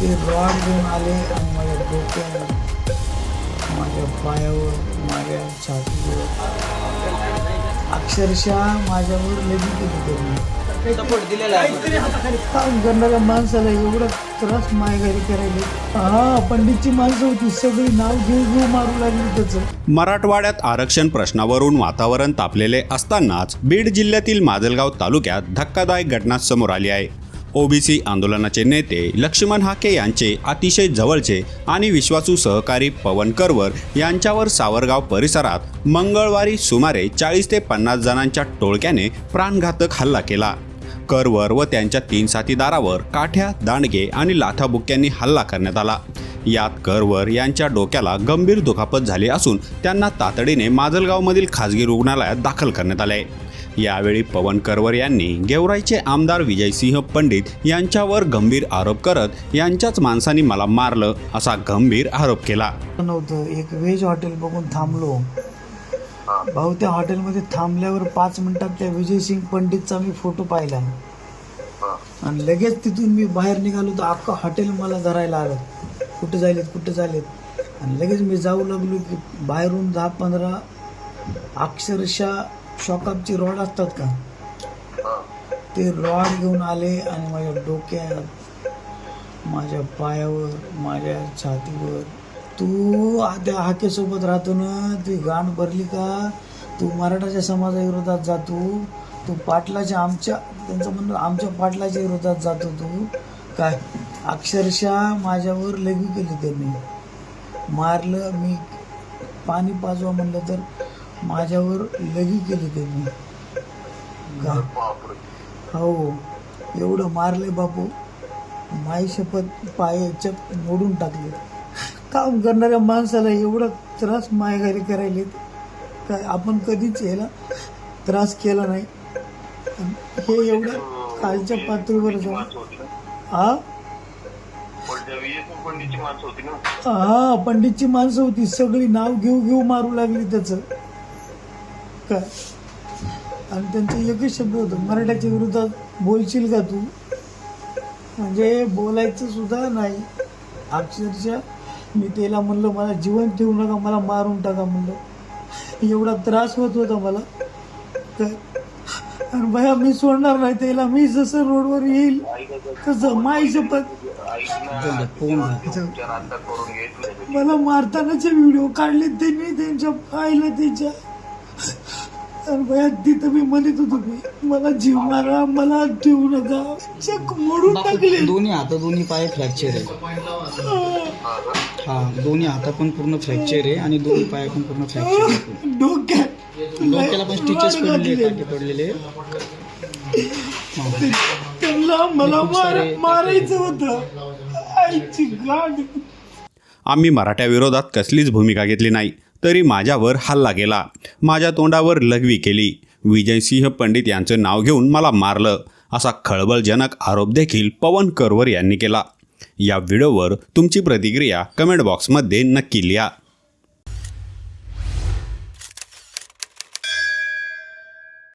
ते रॉड घेऊन आले आणि माझ्या डोक्यावर माझ्या पायावर माझ्या छातीवर. अक्षरशः माझ्यावर लगी केली त्यांनी. सपोर्ट दिलेला आहे. काम करणाऱ्या माणसाला एवढा त्रास मायगारी करायला. हा पंडितची माणसं होती. सगळी नाव घेऊ घेऊ मारू लागली त्याचं. मराठवाड्यात आरक्षण प्रश्नावरून वातावरण तापलेले असतानाच बीड जिल्ह्यातील माजलगाव तालुक्यात धक्कादायक घटना समोर आली आहे. ओबीसी आंदोलनाचे नेते लक्ष्मण हाके यांचे अतिशय जवळचे आणि विश्वासू सहकारी पवन करवर यांच्यावर सावरगाव परिसरात मंगळवारी सुमारे चाळीस ते पन्नास जणांच्या टोळक्याने प्राणघातक हल्ला केला. करवर व त्यांच्या तीन साथीदारावर काठ्या दांडगे आणि लाथाबुक्क्यांनी हल्ला करण्यात आला. यात करवर यांच्या डोक्याला गंभीर दुखापत झाली असून त्यांना तातडीने माजलगावमधील खाजगी रुग्णालयात दाखल करण्यात आले. यावेळी पवन करवर यांनी गेवराईचे आमदार विजयसिंह पंडित यांच्यावर गंभीर आरोप करत यांच्याच माणसांनी मला मारलं असा गंभीर आरोप केला. नव्हतं. एक व्हेज हॉटेल बघून थांबलो. भाऊ त्या हॉटेलमध्ये थांबल्यावर पाच मिनिटात त्या विजयसिंग पंडितचा मी फोटो पाहिला. आणि लगेच तिथून मी बाहेर निघालो तर अख्खं हॉटेल मला धरायला आलं. कुठे झालेत कुठे झालेत आणि लगेच मी जाऊ लागलो की बाहेरून दहा पंधरा अक्षरशः शॉकअपची रॉड असतात का? ते रॉड घेऊन आले आणि माझ्या डोक्यात माझ्या पायावर माझ्या छातीवर तू त्या हाकेसोबत राहतो ना ती गाण भरली का? तू मराठाच्या समाजाविरोधात जातो तू. पाटलाच्या आमच्या त्यांचं म्हणणं आमच्या पाटलाच्या विरोधात जातो तू काय? अक्षरशः माझ्यावर लगी केली त्यांनी. मारलं मी पाणी पाजवा म्हणलं तर माझ्यावर लगी केली त्यांनी का? हो. एवढं मारले बापू. माई शपथ पायाच्या मोडून टाकले. काम करणाऱ्या माणसाला एवढा त्रास मायगारी करायले काय आपण कधीच याला त्रास केला नाही. हे एवढं खालच्या पातळीवर हा हा पंडितची माणसं होती. सगळी नाव घेऊ घेऊ मारू लागली त्याचं. काय आणि त्यांचं एकच शब्द होतं मराठ्याच्या विरोधात बोलशील का तू? म्हणजे बोलायचं सुद्धा नाही. अक्षरशः मी त्याला म्हणलं मला जीवन ठेवू नका मला मारून टाका म्हणलं. एवढा त्रास होत होता मला. तर आणि भया मी सोडणार नाही त्याला मी जसं रोडवर येईल तसं माई शपथ. मला मारतानाचे व्हिडिओ काढले त्यांनी त्यांच्या पाहिलं त्याच्या आणि भया तिथं मी म्हणत होतो मी मला जीव मारा मला ठेवू नका. चक मोडून टाकले. दोन्ही हात दोन्ही पाय फ्रॅक्चर आहे. हा दोन्ही हात पण पूर्ण फ्रॅक्चर आहे आणि दोन्ही पाय पण पूर्ण फ्रॅक्चर आहे. डोक्यात. डोक्याला पण स्टिचेस पडले पडलेले त्यांना मला मार मारायचं होतं. आईची गाड. आम्ही मराठ्याविरोधात कसलीच भूमिका घेतली नाही. तरी माझ्यावर हल्ला केला. माझ्या तोंडावर लघवी केली. विजयसिंह पंडित यांचं नाव घेऊन मला मारलं. असा खळबळजनक आरोप देखील पवन करवर यांनी केला. या व्हिडिओवर तुमची प्रतिक्रिया कमेंट बॉक्समध्ये नक्की लिहा.